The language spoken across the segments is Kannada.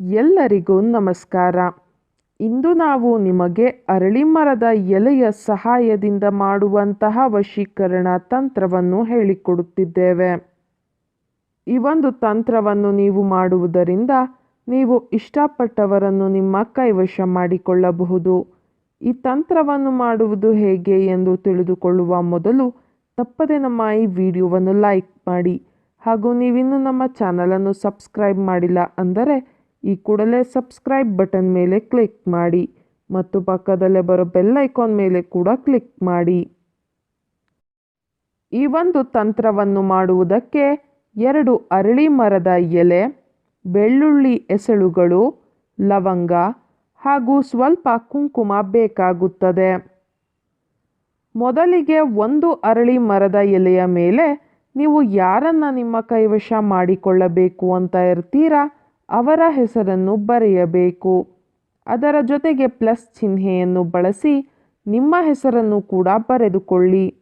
ಎಲ್ಲರಿಗೂ ನಮಸ್ಕಾರ. ಇಂದು ನಾವು ನಿಮಗೆ ಅರಳಿ ಮರದ ಎಲೆಯ ಸಹಾಯದಿಂದ ಮಾಡುವಂತಹ ವಶೀಕರಣ ತಂತ್ರವನ್ನು ಹೇಳಿಕೊಡುತ್ತಿದ್ದೇವೆ. ಈ ಒಂದು ತಂತ್ರವನ್ನು ನೀವು ಮಾಡುವುದರಿಂದ ನೀವು ಇಷ್ಟಪಟ್ಟವರನ್ನು ನಿಮ್ಮ ಕೈವಶ ಮಾಡಿಕೊಳ್ಳಬಹುದು. ಈ ತಂತ್ರವನ್ನು ಮಾಡುವುದು ಹೇಗೆ ಎಂದು ತಿಳಿದುಕೊಳ್ಳುವ ಮೊದಲು ತಪ್ಪದೆ ನಮ್ಮ ಈ ವಿಡಿಯೋವನ್ನು ಲೈಕ್ ಮಾಡಿ ಹಾಗೂ ನೀವಿನ್ನೂ ನಮ್ಮ ಚಾನಲನ್ನು ಸಬ್ಸ್ಕ್ರೈಬ್ ಮಾಡಿಲ್ಲ ಅಂದರೆ ಈ ಕೂಡಲೇ ಸಬ್ಸ್ಕ್ರೈಬ್ ಬಟನ್ ಮೇಲೆ ಕ್ಲಿಕ್ ಮಾಡಿ ಮತ್ತು ಪಕ್ಕದಲ್ಲೇ ಬರೋ ಬೆಲ್ ಐಕಾನ್ ಮೇಲೆ ಕೂಡ ಕ್ಲಿಕ್ ಮಾಡಿ. ಈ ಒಂದು ತಂತ್ರವನ್ನು ಮಾಡುವುದಕ್ಕೆ ಎರಡು ಅರಳಿ ಮರದ ಎಲೆ, ಬೆಳ್ಳುಳ್ಳಿ ಎಸಳುಗಳು ಲವಂಗ ಹಾಗೂ ಸ್ವಲ್ಪ ಕುಂಕುಮ ಬೇಕಾಗುತ್ತದೆ. ಮೊದಲಿಗೆ ಒಂದು ಅರಳಿ ಮರದ ಎಲೆಯ ಮೇಲೆ ನೀವು ಯಾರನ್ನು ನಿಮ್ಮ ಕೈವಶ ಮಾಡಿಕೊಳ್ಳಬೇಕು ಅಂತ ಇರ್ತೀರಾ? ಅವರ ಹೆಸರನ್ನು ಬರೆಯಬೇಕು. ಅದರ ಜೊತೆಗೆ ಪ್ಲಸ್ ಚಿಹ್ನೆಯನ್ನು ಬಳಸಿ ನಿಮ್ಮ ಹೆಸರನ್ನು ಕೂಡ ಬರೆದುಕೊಳ್ಳಿ.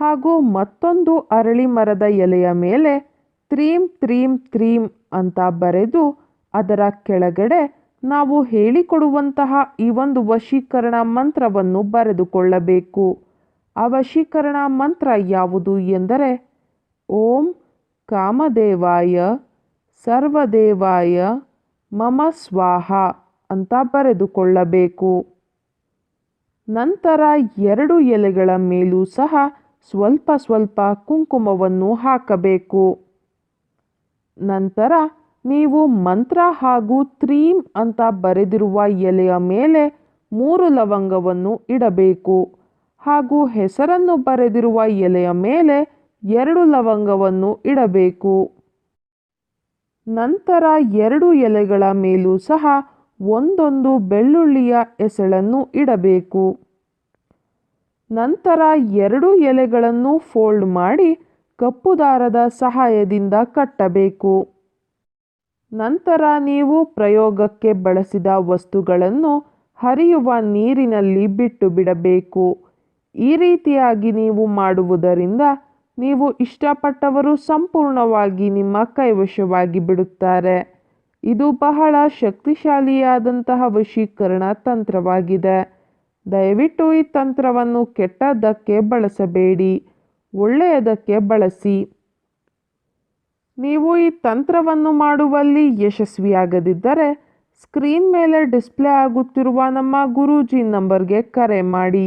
ಹಾಗೂ ಮತ್ತೊಂದು ಅರಳಿ ಮರದ ಎಲೆಯ ಮೇಲೆ ತ್ರೀಂ ತ್ರೀಂ ತ್ರೀಂ ಅಂತ ಬರೆದು ಅದರ ಕೆಳಗಡೆ ನಾವು ಹೇಳಿಕೊಡುವಂತಹ ಈ ಒಂದು ವಶೀಕರಣ ಮಂತ್ರವನ್ನು ಬರೆದುಕೊಳ್ಳಬೇಕು. ಆ ವಶೀಕರಣ ಮಂತ್ರ ಯಾವುದು ಎಂದರೆ, ಓಂ ಕಾಮದೇವಾಯ ಸರ್ವದೇವಾಯ ಮಮ ಸ್ವಾಹ ಅಂತ ಬರೆದುಕೊಳ್ಳಬೇಕು. ನಂತರ ಎರಡು ಎಲೆಗಳ ಮೇಲೂ ಸಹ ಸ್ವಲ್ಪ ಸ್ವಲ್ಪ ಕುಂಕುಮವನ್ನು ಹಾಕಬೇಕು. ನಂತರ ನೀವು ಮಂತ್ರ ಹಾಗೂ ತ್ರೀಂ ಅಂತ ಬರೆದಿರುವ ಎಲೆಯ ಮೇಲೆ ಮೂರು ಲವಂಗವನ್ನು ಇಡಬೇಕು ಹಾಗೂ ಹೆಸರನ್ನು ಬರೆದಿರುವ ಎಲೆಯ ಮೇಲೆ ಎರಡು ಲವಂಗವನ್ನು ಇಡಬೇಕು. ನಂತರ ಎರಡು ಎಲೆಗಳ ಮೇಲೂ ಸಹ ಒಂದೊಂದು ಬೆಳ್ಳುಳ್ಳಿಯ ಎಸಳನ್ನು ಇಡಬೇಕು. ನಂತರ ಎರಡು ಎಲೆಗಳನ್ನು ಫೋಲ್ಡ್ ಮಾಡಿ ಕಪ್ಪು ದಾರದ ಸಹಾಯದಿಂದ ಕಟ್ಟಬೇಕು. ನಂತರ ನೀವು ಪ್ರಯೋಗಕ್ಕೆ ಬಳಸಿದ ವಸ್ತುಗಳನ್ನು ಹರಿಯುವ ನೀರಿನಲ್ಲಿ ಬಿಟ್ಟು ಬಿಡಬೇಕು. ಈ ರೀತಿಯಾಗಿ ನೀವು ಮಾಡುವುದರಿಂದ ನೀವು ಇಷ್ಟಪಟ್ಟವರು ಸಂಪೂರ್ಣವಾಗಿ ನಿಮ್ಮ ಕೈವಶವಾಗಿ ಬಿಡುತ್ತಾರೆ. ಇದು ಬಹಳ ಶಕ್ತಿಶಾಲಿಯಾದಂತಹ ವಶೀಕರಣ ತಂತ್ರವಾಗಿದೆ. ದಯವಿಟ್ಟು ಈ ತಂತ್ರವನ್ನು ಕೆಟ್ಟದ್ದಕ್ಕೆ ಬಳಸಬೇಡಿ, ಒಳ್ಳೆಯದಕ್ಕೆ ಬಳಸಿ. ನೀವು ಈ ತಂತ್ರವನ್ನು ಮಾಡುವಲ್ಲಿ ಯಶಸ್ವಿಯಾಗದಿದ್ದರೆ ಸ್ಕ್ರೀನ್ ಮೇಲೆ ಡಿಸ್ಪ್ಲೇ ಆಗುತ್ತಿರುವ ನಮ್ಮ ಗುರೂಜಿ ನಂಬರ್ಗೆ ಕರೆ ಮಾಡಿ.